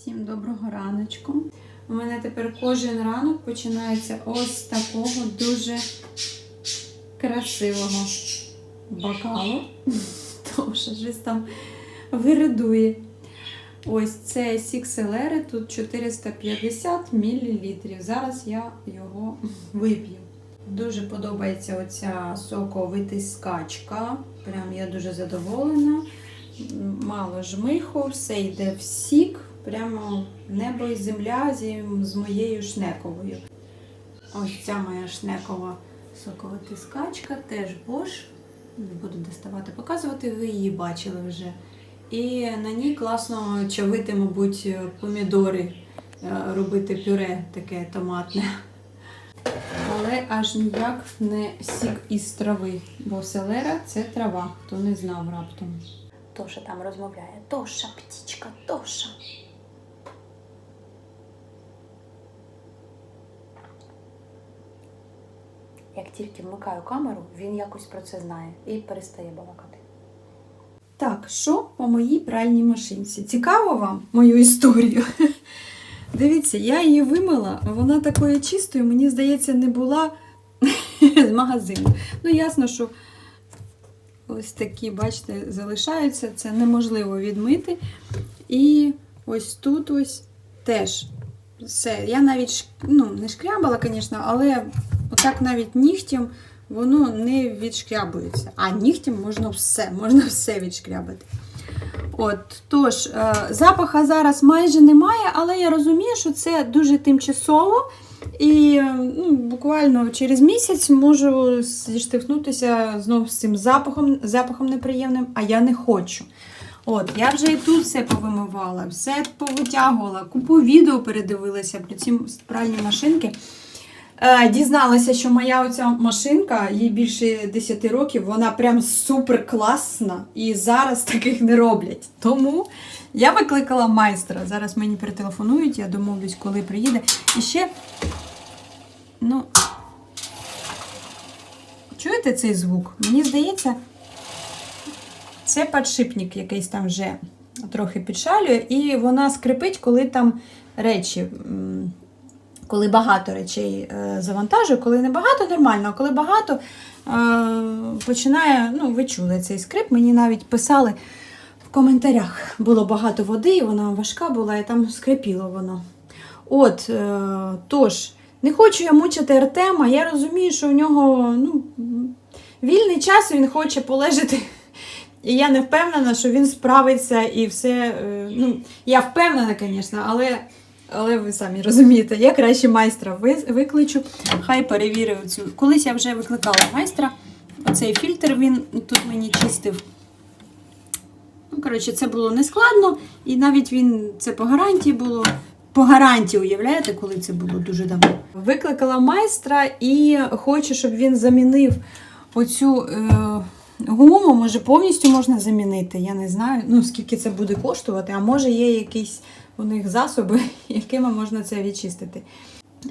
Всім доброго раночку. У мене тепер кожен ранок починається ось такого дуже красивого бокалу. Тому що щось там виридує. Ось це Сікселери, тут 450 мл. Зараз я його вип'ю. Дуже подобається оця соковитискачка. Прям я дуже задоволена. Мало жмиху, все йде в сік. Прямо небо і земля з моєю шнековою. Ось ця моя шнекова соковитискачка, теж Bosch. Буду доставати, показувати, ви її бачили вже. І на ній класно чавити, мабуть, помідори, е, робити пюре таке томатне. Але аж ніяк не сік із трави, бо селера це трава, хто не знав раптом. Тоша там розмовляє. Тоша, птічка, Тоша. Як тільки вмикаю камеру, він якось про це знає і перестає балакати. Так, що по моїй пральній машинці? Цікаво вам мою історію? Дивіться, я її вимила, вона такою чистою, мені здається, не була з магазину. Ну, ясно, що ось такі, бачите, залишаються, це неможливо відмити. І ось тут ось теж все. Я навіть ну, не шкрябала, звісно, але отак навіть нігтем воно не відшкрябується. А нігтем можна все, можна все відшкрябати. От, тож, е, запаха зараз майже немає, але я розумію, що це дуже тимчасово. І е, ну, буквально через місяць можу зіштовхнутися знову з цим запахом, запахом неприємним, а я не хочу. От, я вже і тут все повимивала, все повитягувала, купу відео передивилася про ці пральні машинки. Е, дізналася, що моя оця машинка, їй більше 10 років, вона прям супер класна і зараз таких не роблять. Тому я викликала майстра. Зараз мені перетелефонують, я домовлюсь, коли приїде. І ще, ну, чуєте цей звук? Мені здається, це підшипник якийсь там вже трохи підшалює, і вона скрипить, коли там речі. Коли багато речей е, завантажую, коли не багато, нормально, а коли багато, е, починає, ну, ви чули цей скрип, мені навіть писали в коментарях. Було багато води, і вона важка була, і там скрипіло воно. От, е, тож, не хочу я мучити Артема, я розумію, що у нього ну, вільний час, він хоче полежати. І я не впевнена, що він справиться і все. Ну, я впевнена, звісно, але, але ви самі розумієте, я краще майстра викличу, хай перевірив цю. Колись я вже викликала майстра. Оцей фільтр він тут мені чистив. Ну, коротше, це було нескладно, і навіть він це по гарантії було. По гарантії, уявляєте, коли це було дуже давно. Викликала майстра і хочу, щоб він замінив оцю е, гуму, може повністю можна замінити. Я не знаю, ну скільки це буде коштувати, а може є якісь у них засоби, якими можна це відчистити.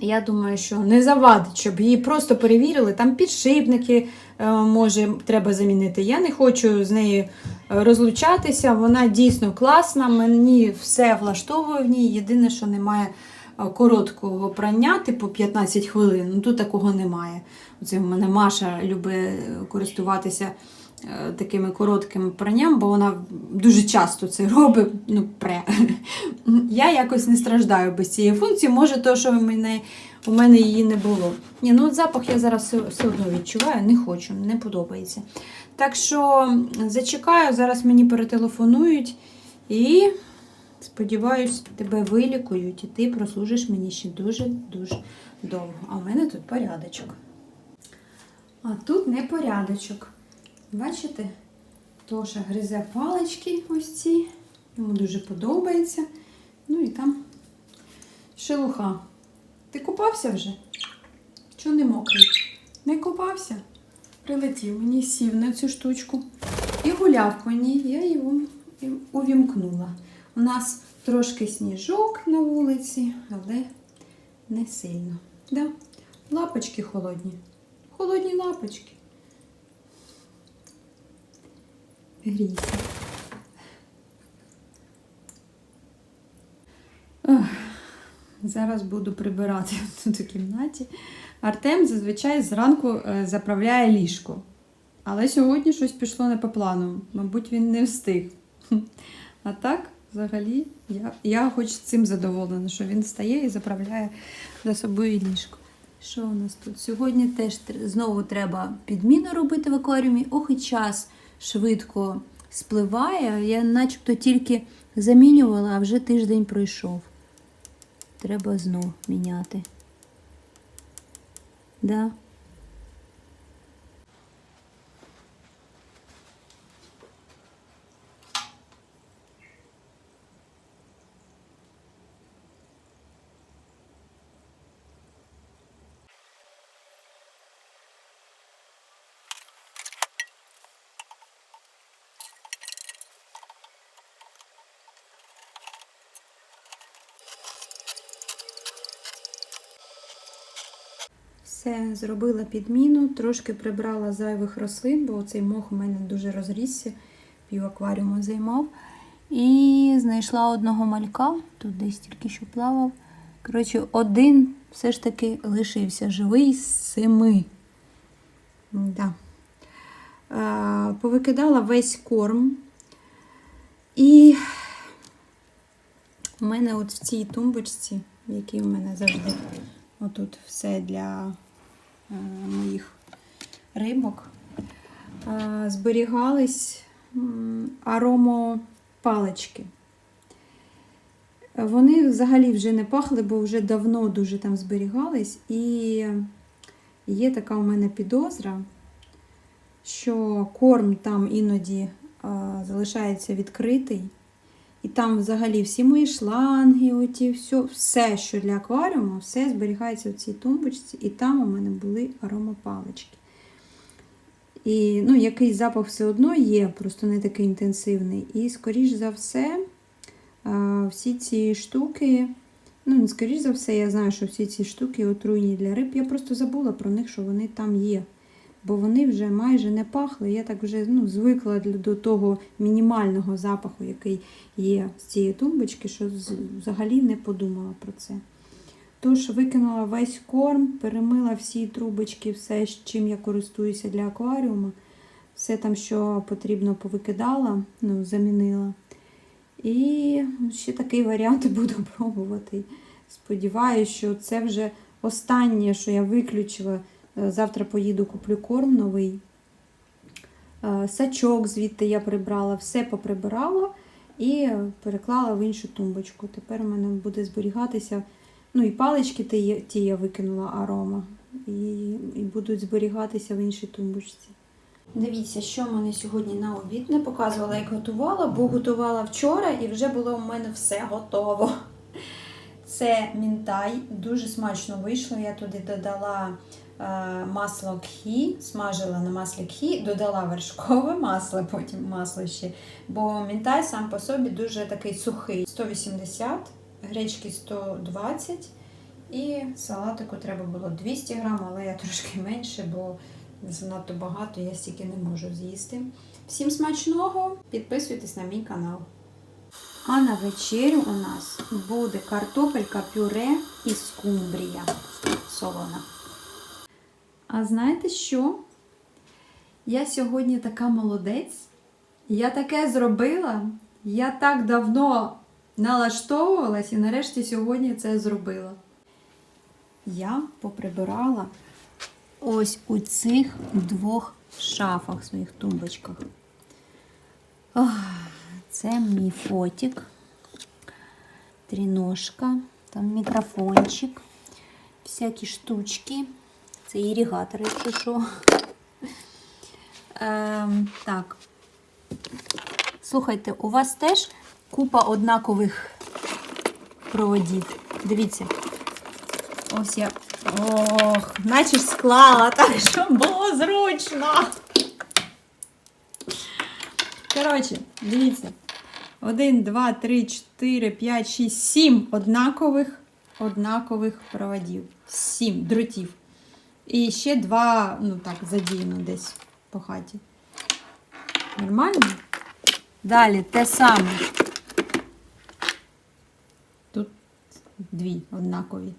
Я думаю, що не завадить, щоб її просто перевірили. Там підшипники, е, може, треба замінити. Я не хочу з нею е, розлучатися. Вона дійсно класна. Мені все влаштовує в ній. Єдине, що немає е, короткого прання, типу 15 хвилин. Ну тут такого немає. Оце в мене Маша любить користуватися такими короткими пранням, бо вона дуже часто це робить. Ну, пре. Я якось не страждаю без цієї функції. Може, то, що в мене, у мене її не було. Ні, ну запах я зараз все одно відчуваю, не хочу, не подобається. Так що зачекаю, зараз мені перетелефонують і сподіваюсь, тебе вилікують, і ти прослужиш мені ще дуже-дуже довго. А в мене тут порядочок. А тут не порядочок. Бачите? Тоша гризе палички ось ці. Йому дуже подобається. Ну і там шелуха. Ти купався вже? Чого не мокрий? Не купався? Прилетів мені, сів на цю штучку. І гуляв по ній. Я його увімкнула. У нас трошки сніжок на вулиці, але не сильно. Да? Лапочки холодні. Холодні лапочки. Грійся. Зараз буду прибирати тут у кімнаті. Артем зазвичай зранку е, заправляє ліжко. Але сьогодні щось пішло не по плану. Мабуть, він не встиг. А так, взагалі, я, я хоч цим задоволена, що він встає і заправляє за собою ліжко. Що у нас тут? Сьогодні теж знову треба підміну робити в акваріумі. Ох, і час швидко спливає. Я начебто тільки замінювала, а вже тиждень пройшов. Треба знов міняти. Да. Все, зробила підміну, трошки прибрала зайвих рослин, бо цей мох у мене дуже розрісся, пів акваріуму займав. І знайшла одного малька, тут десь тільки що плавав. Коротше, один все ж таки лишився живий з семи. Да. Е, повикидала весь корм. І у мене от в цій тумбочці, в якій у мене завжди отут все для моїх рибок, е, зберігались аромопалички. Вони взагалі вже не пахли, бо вже давно дуже там зберігались. І є така у мене підозра, що корм там іноді е, залишається відкритий. І там взагалі всі мої шланги, оті, все, все, що для акваріуму, все зберігається в цій тумбочці, і там у мене були аромапалички. І ну, якийсь запах все одно є, просто не такий інтенсивний. І, скоріш за все, всі ці штуки, ну, скоріш за все, я знаю, що всі ці штуки отруйні для риб. Я просто забула про них, що вони там є. Бо вони вже майже не пахли. Я так вже ну, звикла до того мінімального запаху, який є з цієї тумбочки, що взагалі не подумала про це. Тож викинула весь корм, перемила всі трубочки, все, чим я користуюся для акваріуму. Все там, що потрібно, повикидала, ну, замінила. І ще такий варіант буду пробувати. Сподіваюся, що це вже останнє, що я виключила. Е, Завтра поїду, куплю корм новий. Е, Сачок звідти я прибрала, все поприбирала і переклала в іншу тумбочку. Тепер у мене буде зберігатися. Ну і палички ті, я викинула арома. І, і будуть зберігатися в іншій тумбочці. Дивіться, що в мене сьогодні на обід. Не показувала, як готувала, бо готувала вчора і вже було у мене все готово. Це мінтай, дуже смачно вийшло. Я туди додала масло кхі, смажила на маслі кхі, додала вершкове масло, потім масло ще. Бо мінтай сам по собі дуже такий сухий. 180, гречки 120 і салатику треба було 200 грам, але я трошки менше, бо занадто багато, я стільки не можу з'їсти. Всім смачного! Підписуйтесь на мій канал. А на вечерю у нас буде картопелька пюре і скумбрія солона. А знаєте що? Я сьогодні така молодець. Я таке зробила. Я так давно налаштовувалась і нарешті сьогодні це зробила. Я поприбирала ось у цих двох шафах, своїх тумбочках. Ох, це мій фотик, тріножка, там мікрофончик, всякі штучки. Це іригатор, якщо що. Ем, так. Слухайте, у вас теж купа однакових проводів. Дивіться. Ось я. Ох, наче ж склала так, щоб було зручно. Коротше, дивіться. Один, два, три, чотири, п'ять, шість, сім однакових, однакових проводів. Сім дротів. І ще два, ну так, задіяно десь по хаті. Нормально? Далі те саме. Тут дві однакові.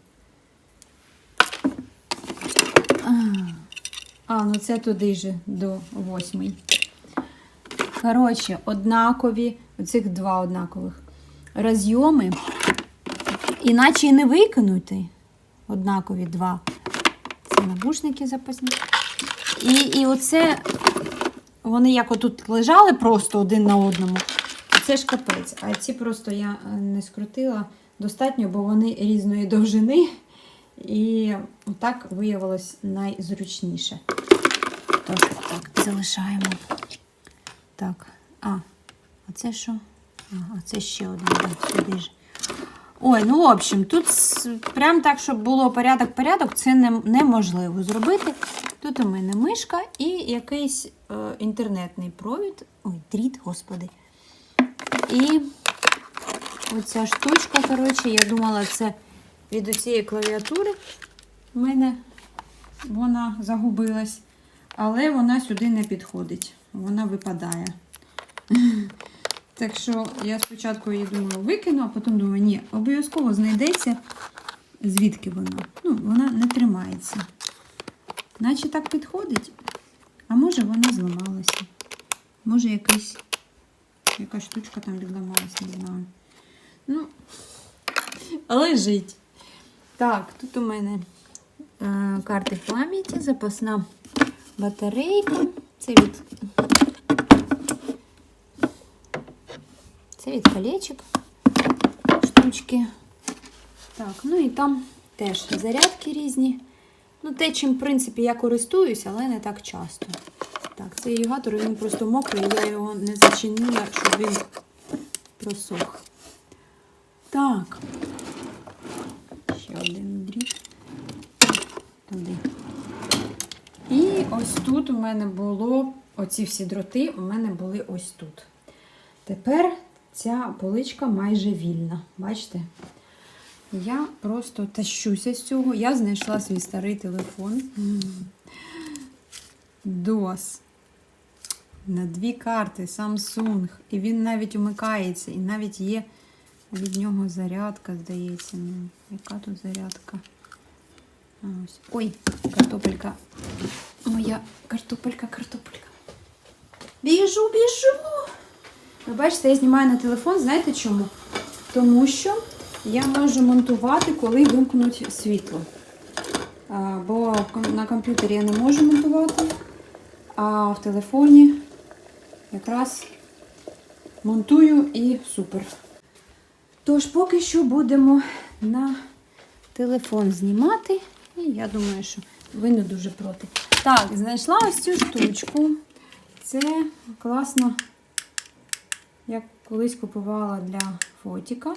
А, ну це туди же до восьмої. Коротше, однакові, оцих два однакових розйоми. Іначе і не викинути однакові два. Набушники запасні. І, і оце вони як отут лежали просто один на одному. Це ж капець. А ці просто я е, не скрутила достатньо, бо вони різної довжини. І так виявилось найзручніше. Тож, так, залишаємо. Так. А, а це що? Ага, це ще один. Так, сюди ж. Ой, ну в общем, тут прям так, щоб було порядок-порядок, це не, неможливо зробити. Тут у мене мишка і якийсь е, інтернетний провід. Ой, дріт, господи. І оця штучка, коротше, я думала, це від цієї клавіатури в мене вона загубилась, але вона сюди не підходить. Вона випадає. Так що я спочатку її думала викину, а потім думаю, ні, обов'язково знайдеться, звідки вона. Ну, вона не тримається. Наче так підходить. А може вона зламалася. Може якийсь, якась штучка там відламалася, не знаю. Ну, але жить. Так, тут у мене е, карти пам'яті, запасна батарейка. Це від Це від колечок штучки. Так, ну і там теж зарядки різні. Ну, те, чим, в принципі, я користуюся, але не так часто. Так, цей ігатор, він просто мокрий, я його не зачинила, щоб він просох. Так. Ще один дріт. Туди. І ось тут у мене було, оці всі дроти у мене були ось тут. Тепер ця поличка майже вільна. Бачите? Я просто тащуся з цього. Я знайшла свій старий телефон. DOS. На дві карти Samsung. І він навіть умикається. І навіть є від нього зарядка, здається. Ну, яка тут зарядка? Ось. Ой, картопелька. Моя картопелька, картопелька. Біжу, біжу. Ви бачите, я знімаю на телефон, знаєте чому? Тому що я можу монтувати, коли вимкнуть світло. А, бо на комп'ютері я не можу монтувати, а в телефоні якраз монтую і супер. Тож, поки що будемо на телефон знімати. І я думаю, що ви не дуже проти. Так, знайшла ось цю штучку. Це класно. Я колись купувала для фотіка.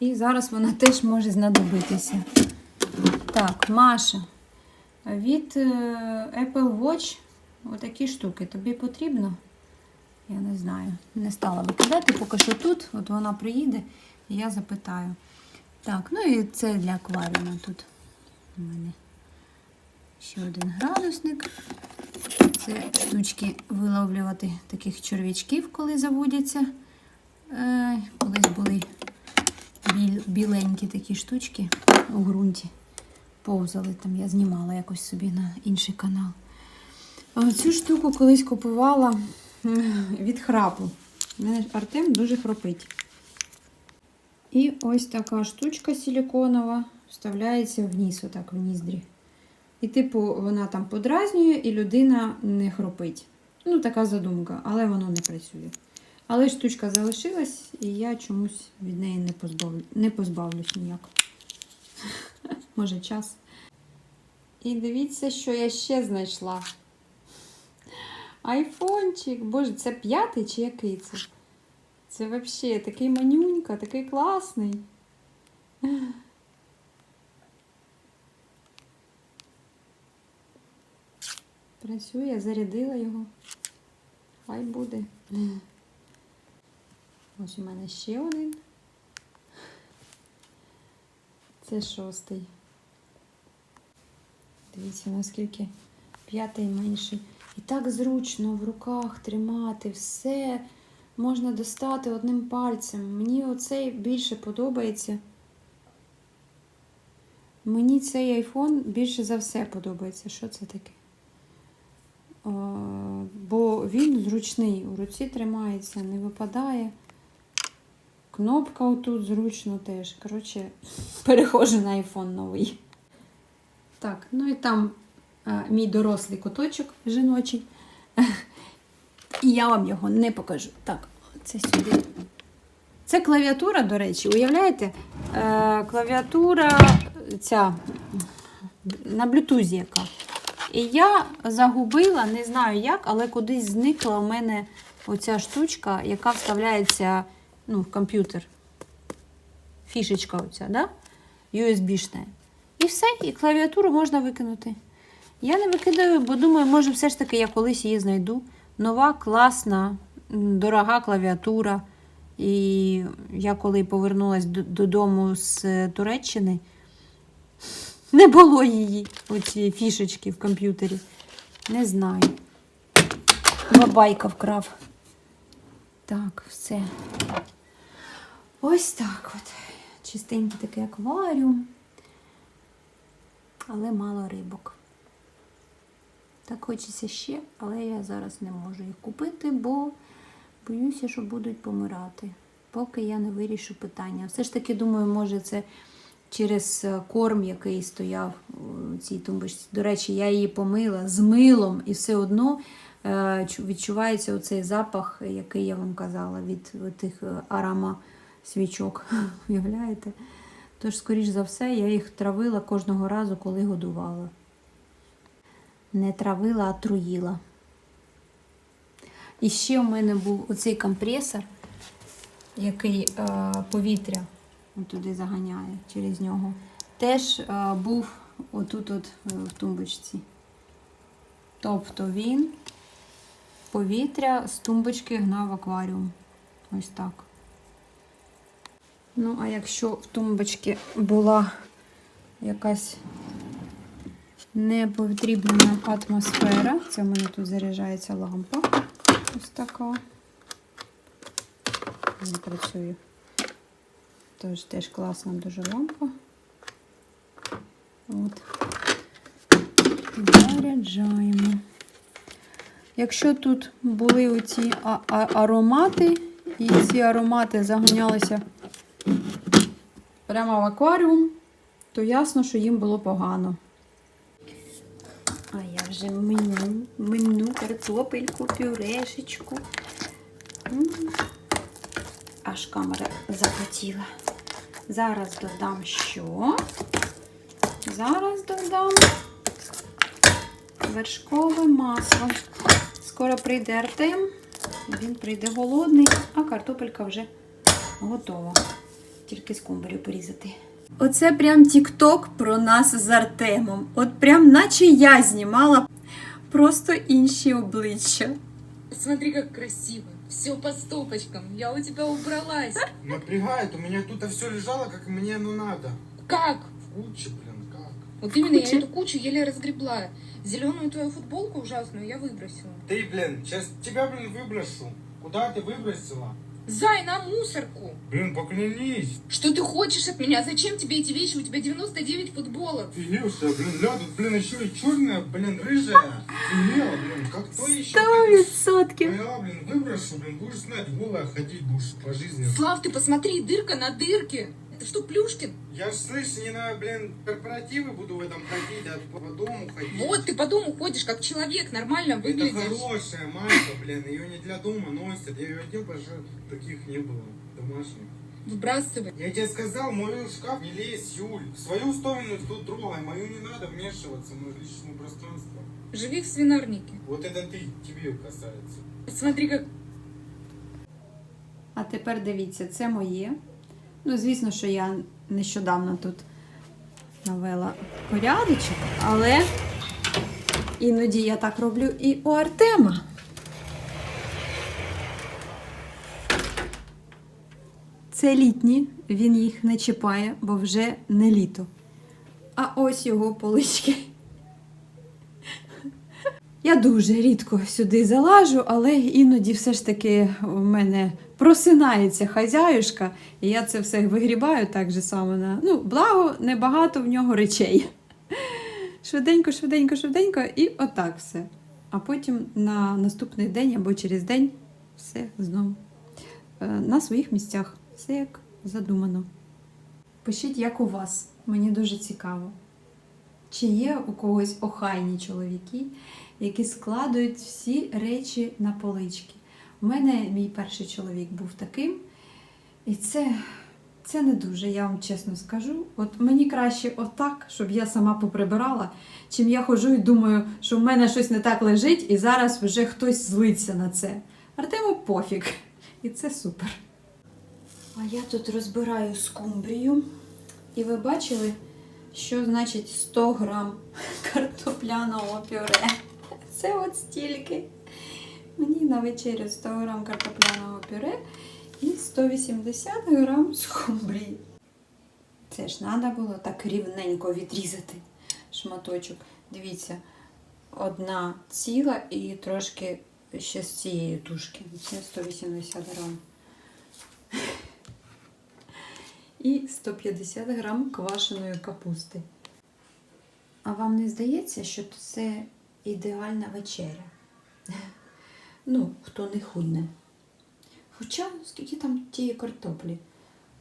І зараз вона теж може знадобитися. Так, Маша. Від е, Apple Watch отакі штуки. Тобі потрібно? Я не знаю. Не стала викидати, поки що тут. От вона приїде і я запитаю. Так, ну і це для акваріуму тут у мене ще один градусник. Це штучки виловлювати таких черв'ячків, коли заводяться. Е, колись були біленькі такі штучки у ґрунті. Повзали там, я знімала якось собі на інший канал. Цю штуку колись купувала від храпу. У мене Артем дуже хропить. І ось така штучка силіконова вставляється вниз, отак в ніздрі. І, типу, вона там подразнює, і людина не хропить. Ну, така задумка, але воно не працює. Але штучка залишилась, і я чомусь від неї не, позбавлю, не позбавлюсь ніяк. Може, час. І дивіться, що я ще знайшла. Айфончик. Боже, це п'ятий чи який це? Це взагалі такий манюнька, такий класний. Працює, зарядила його. Хай буде. Ось у мене ще один. Це шостий. Дивіться, наскільки п'ятий менший. І так зручно в руках тримати все. Можна достати одним пальцем. Мені оцей більше подобається. Мені цей айфон більше за все подобається. Що це таке? Е, бо він зручний, у руці тримається, не випадає. Кнопка отут зручно теж. Коротше, перехожу на айфон новий. Так, ну і там е, мій дорослий куточок жіночий. І я вам його не покажу. Так, це сюди. Це клавіатура, до речі, уявляєте? Е, клавіатура ця на блютузі яка. І я загубила, не знаю як, але кудись зникла у мене оця штучка, яка вставляється ну, в комп'ютер. Фішечка оця, да? USB-шна. І все, і клавіатуру можна викинути. Я не викидаю, бо думаю, може, все ж таки я колись її знайду. Нова, класна, дорога клавіатура. І я коли повернулася додому з Туреччини, не було її, оці фішечки в комп'ютері. Не знаю. Бабайка вкрав. Так, все. Ось так от. Чистенький такий акваріум. Але мало рибок. Так хочеться ще, але я зараз не можу їх купити, бо боюся, що будуть помирати, поки я не вирішу питання. Все ж таки, думаю, може це через е, корм, який стояв у цій тумбочці. До речі, я її помила з милом, і все одно е, відчувається оцей запах, який я вам казала, від тих арама свічок. Уявляєте? Тож, скоріш за все, я їх травила кожного разу, коли годувала. Не травила, а труїла. І ще у мене був оцей компресор, який е, повітря туди заганяє через нього. Теж е, був отут от е, в тумбочці. Тобто він повітря з тумбочки гнав в акваріум. Ось так. Ну, а якщо в тумбочці була якась непотрібна атмосфера, це в мене тут заряджається лампа. Ось така. Не працює. Тож теж класна дуже лампа. От. Заряджаємо. Якщо тут були оці аромати, і ці аромати заганялися прямо в акваріум, то ясно, що їм було погано. А я вже меню, меню, картопельку, пюрешечку. Аж камера захотіла. Зараз додам що? Зараз додам вершкове масло. Скоро прийде Артем, він прийде голодний, а картопелька вже готова. Тільки скумбрію порізати. Оце прям тік-ток про нас з Артемом. От прям наче я знімала просто інші обличчя. Смотри, как красиво. Все по стопочкам. Я у тебя убралась. Напрягает, у меня тут все лежало, как мне оно надо. Как? В куче, блин, как? Вот именно Куча. я эту кучу еле разгребла. Зеленую твою футболку ужасную я выбросила. Ты, блин, сейчас тебя, блин, выброшу. Куда ты выбросила? Зай, на мусорку. Блин, поклянись. Что ты хочешь от меня? Зачем тебе эти вещи? У тебя 99 футболок. Офигевшая, блин, ля, тут, блин, еще и черная, блин, рыжая. Офигела, блин, как кто еще? Сто відсотків. Я, блин, выброшу, блин, будешь знать, голая ходить будешь по жизни. Слав, ты посмотри, дырка на дырке. Это что, Плюшкин? Я ж, слышь, не на, блин, корпоративы буду в этом ходить, а по дому ходить. Вот, ты по дому ходишь, как человек, нормально Это выглядишь. хорошая майка, блин, ее не для дома носят. Я ее одел, потому что таких не было домашних. Выбрасывай. Я тебе сказал, мой шкаф не лезь, Юль. Свою сторону тут трогай, мою не надо вмешиваться в мое личное пространство. Живи в свинарнике. Вот это ты, тебе касается. Смотри, как А тепер дивіться, це моє. Ну, звісно, що я нещодавно тут навела порядочок, але іноді я так роблю і у Артема. Це літні, він їх не чіпає, бо вже не літо. А ось його полички. Я дуже рідко сюди залажу, але іноді все ж таки в мене просинається хазяюшка, і я це все вигрібаю так же само на. Ну, благо, небагато в нього речей. Швиденько, швиденько, швиденько, і отак все. А потім на наступний день або через день все знову е, на своїх місцях. Все як задумано. Пишіть, як у вас. Мені дуже цікаво. Чи є у когось охайні чоловіки, які складують всі речі на полички? У мене мій перший чоловік був таким, і це, це не дуже, я вам чесно скажу. От мені краще отак, щоб я сама поприбирала, чим я ходжу і думаю, що в мене щось не так лежить, і зараз вже хтось злиться на це. Артему пофіг. І це супер. А я тут розбираю скумбрію. І ви бачили, що значить 100 грам картопляного пюре. Це от стільки. Мені на вечерю 100 грам картопляного пюре і 180 грам скумбрії. Це ж треба було так рівненько відрізати шматочок. Дивіться, одна ціла і трошки ще з цієї тушки. Це 180 грам. І 150 грам квашеної капусти. А вам не здається, що це ідеальна вечеря? Ну, хто не худне. Хоча скільки там тієї картоплі.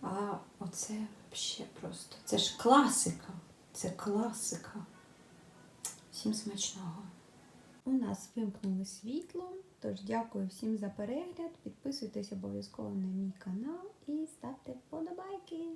А оце взагалі просто. Це ж класика. Це класика. Всім смачного. У нас вимкнули світло, тож дякую всім за перегляд. Підписуйтесь обов'язково на мій канал і ставте вподобайки.